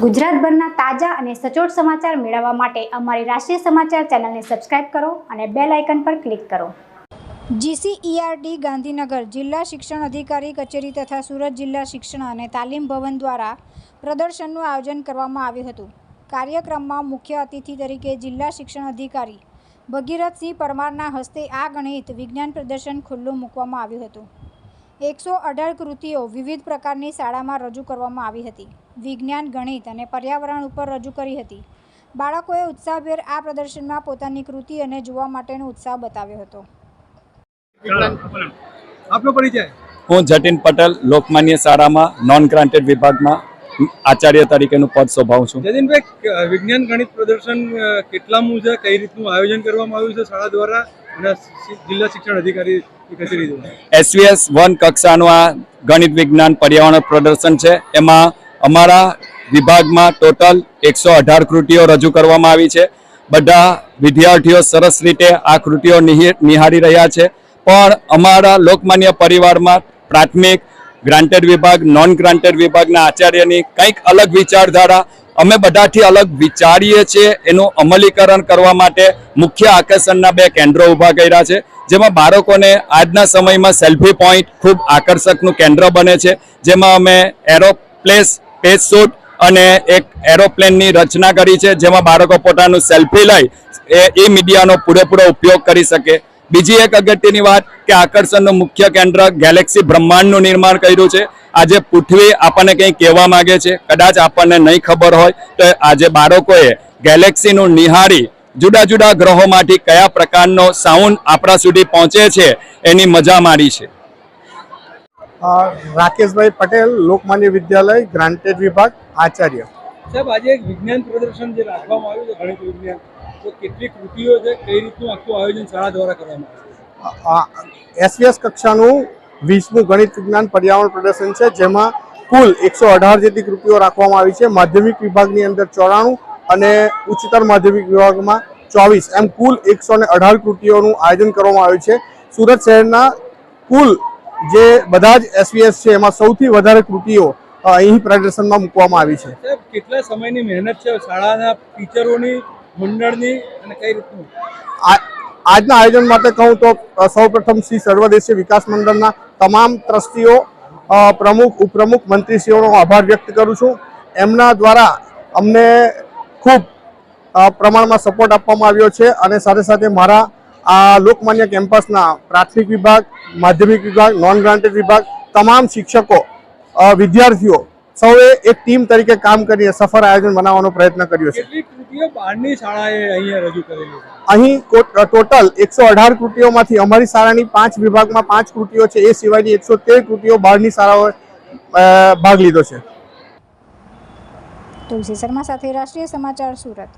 ગુજરાતભરના તાજા અને સચોટ સમાચાર મેળવવા માટે અમારી રાષ્ટ્રીય સમાચાર ચેનલને સબસ્ક્રાઇબ કરો અને બેલ આઇકન પર ક્લિક કરો. જીસીઈઆરડી ગાંધીનગર જિલ્લા શિક્ષણ અધિકારી કચેરી તથા સુરત જિલ્લા શિક્ષણ અને તાલીમ ભવન દ્વારા પ્રદર્શનનું આયોજન કરવામાં આવ્યું હતું. કાર્યક્રમમાં મુખ્ય અતિથિ તરીકે જિલ્લા શિક્ષણ અધિકારી ભગીરથસિંહ પરમારના હસ્તે આ ગણિત વિજ્ઞાન પ્રદર્શન ખુલ્લું મૂકવામાં આવ્યું હતું. એકસો અઢાર કૃતિઓ વિવિધ પ્રકારની શાળામાં રજૂ કરવામાં આવી હતી. વિજ્ઞાન ગણિત અને પર્યાવરણ ઉપર રજૂ કરી હતી. બાળકોએ ઉત્સાહભેર આ પ્રદર્શનમાં પોતાની કૃતિ અને જોવા માટેનો ઉત્સાહ બતાવ્યો હતો. આપનો પરિચય? હું જતીન પટેલ લોકમાન્ય શાળામાં નોન ગ્રાન્ટેડ વિભાગમાં આચાર્ય તરીકેનું પદ શોભાવું છું. જતીનભાઈ વિજ્ઞાન ગણિત પ્રદર્શન કેટલા મુજબ કઈ રીતનું આયોજન કરવામાં આવ્યું છે શાળા દ્વારા? અને જિલ્લા શિક્ષણ અધિકારી એસવીએસ વન કક્ષાનું આ ગણિત વિજ્ઞાન પર્યાવરણ પ્રદર્શન છે. એમાં અમારા વિભાગમાં ટોટલ એકસો અઢાર કૃતિઓ રજૂ કરવામાં આવી છે. બધા વિદ્યાર્થીઓ સરસ રીતે આ કૃતિઓ નિહી- નિહાળી રહ્યા છે. પણ અમારા લોકમાન્ય પરિવારમાં પ્રાથમિક, ગ્રાન્ટેડ વિભાગ, નોન ગ્રાન્ટેડ વિભાગના આચાર્યની કંઈક અલગ વિચારધારા અમે બધાથી અલગ વિચારીએ છીએ એનું અમલીકરણ કરવા માટે મુખ્ય આકર્ષણના બે કેન્દ્રો ઊભા કર્યા છે, જેમાં બાળકોને આજના સમયમાં સેલ્ફી પોઈન્ટ ખૂબ આકર્ષકનું કેન્દ્ર બને છે, જેમાં અમે એરોપ્લેસ પેજ શૂટ અને એક એરોપ્લેનની રચના કરી છે, જેમાં બાળકો પોતાનું સેલ્ફી લઈ એ એ મીડિયાનો પૂરેપૂરો ઉપયોગ કરી શકે. બીજી એક અગત્યની વાત કે આકર્ષણનું મુખ્ય કેન્દ્ર ગેલેક્સી બ્રહ્માંડનું નિર્માણ કર્યું છે આજે પૃથ્વી આપણને કંઈ કહેવા માગે છે? કદાચ આપણને નહીં ખબર હોય તો આજે બાળકોએ ગેલેક્સીનું નિહાળી જુદા જુદા ગ્રહોમાંથી કયા પ્રકારનો સાઉન્ડ આપણા સુધી પહોંચે છે એની મજા માણી છે. રાકેશભાઈ પટેલ લોકમાન્ય વિદ્યાલય ગ્રાન્ટેડ વિભાગ આચાર્ય. સાહેબ આજે એક વિજ્ઞાન પ્રદર્શન જે રાખવામાં આવ્યું છે ગણિત વિજ્ઞાન તો કેટલી કૃતિઓ છે કઈ રીતનું આખું આયોજન શાળા દ્વારા કરવામાં આવ્યું એસવીએસ કક્ષાનું વીસમું ગણિત વિજ્ઞાન પર્યાવરણ પ્રદર્શન છે જેમાં કુલ એકસો અઢાર જેટલી કૃતિઓ રાખવામાં આવી છે. માધ્યમિક વિભાગની અંદર ચોરાણું અને ઉચ્ચતર માધ્યમિક વિભાગમાં ચોવીસ. એમ કુલ એકસો ને અઢાર કૃતિઓનું આયોજન કરવામાં આવ્યું છે. સુરત શહેરના કુલ જે બધા જ એસવીએસ છે એમાં સૌથી વધારે કૃતિઓ અહીં પ્રદર્શનમાં મૂકવામાં આવી છે. કેટલા સમયની મહેનત છે? શાળાના ટીચરોની મંડળની અને કઈ રીતનું? આજના આયોજન માટે કહું તો સૌપ્રથમ શ્રી સર્વદેશીય વિકાસ મંડળના તમામ ટ્રસ્ટીઓ પ્રમુખ, ઉપપ્રમુખ, મંત્રીશ્રીઓનો આભાર વ્યક્ત કરું છું. એમના દ્વારા અમને ખૂબ પ્રમાણમાં સપોર્ટ આપવામાં આવ્યો છે અને સાથે સાથે મારા આ લોકમાન્ય કેમ્પસના પ્રાથમિક વિભાગ, માધ્યમિક વિભાગ, નોન ગ્રાન્ટેડ વિભાગ, તમામ શિક્ષકો વિદ્યાર્થીઓ સૌએ એક ટીમ તરીકે કામ કરીને સફળ આયોજન બનાવવાનો પ્રયત્ન કર્યો છે. બહારની શાળાએ અહીંયા રજૂ કરેલી અહીં ટોટલ એકસો અઢાર કૃતિઓમાંથી અમારી શાળાની પાંચ વિભાગમાં પાંચ કૃતિઓ છે. એ સિવાયની એકસો તેર કૃતિઓ બહારની શાળાઓએ ભાગ લીધો છે. તુલસી શર્મા સાથે રાષ્ટ્રીય સમાચાર સુરત.